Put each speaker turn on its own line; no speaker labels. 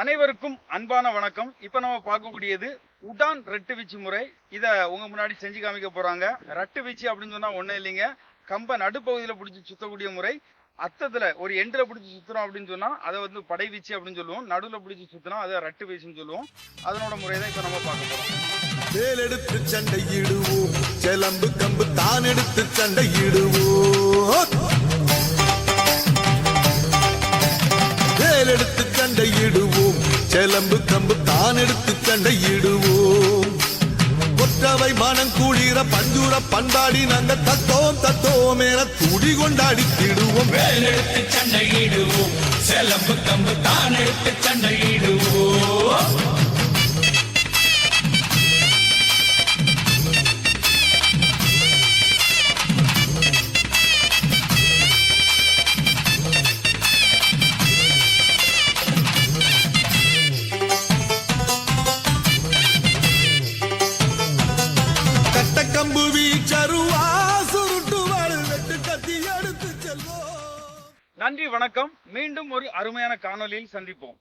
அனைவருக்கும் அன்பான வணக்கம். இப்ப நம்ம பார்க்கக்கூடியது உடான் ரெட்டு வீச்சு முறை. இத உங்க முன்னாடி செஞ்சு காமிக்க போறாங்க. ரெட்டு வீச்சு அப்படின்னு சொன்னா ஒன்றும் இல்லைங்க. கம்ப நடுப்பகுதியில பிடிச்சி சுத்தக்கூடிய முறை. அத்தத்துல ஒரு எண்டில் பிடிச்சி சுற்றுறோம் அப்படின்னு சொன்னா அதை வந்து படை வீச்சு அப்படின்னு சொல்லுவோம். நடுவில் பிடிச்சி சுத்தினா அதை ரெட்டு வீச்சுன்னு சொல்லுவோம். அதனோட முறை தான் இப்ப நம்ம பார்க்க போறோம்.
வேலெடுத்து சண்டையிடுவோம். செலம்பு கம்பு தான் எடுத்து சண்டையிடுவோம். செலம்பு கம்பு தான் எடுத்து சண்டையிடுவோம். கொற்றவை மனம் குளிர பஞ்சுர பண்பாடி நாங்க தத்தோம் தத்தோம் என துடி கொண்டாடித்திடுவோம்
வேலெடுத்து சண்டையிடுவோம். செலம்பு கம்பு தான் எடுத்து
நன்றி வணக்கம். மீண்டும் ஒரு அருமையான காணொலியில் சந்திப்போம்.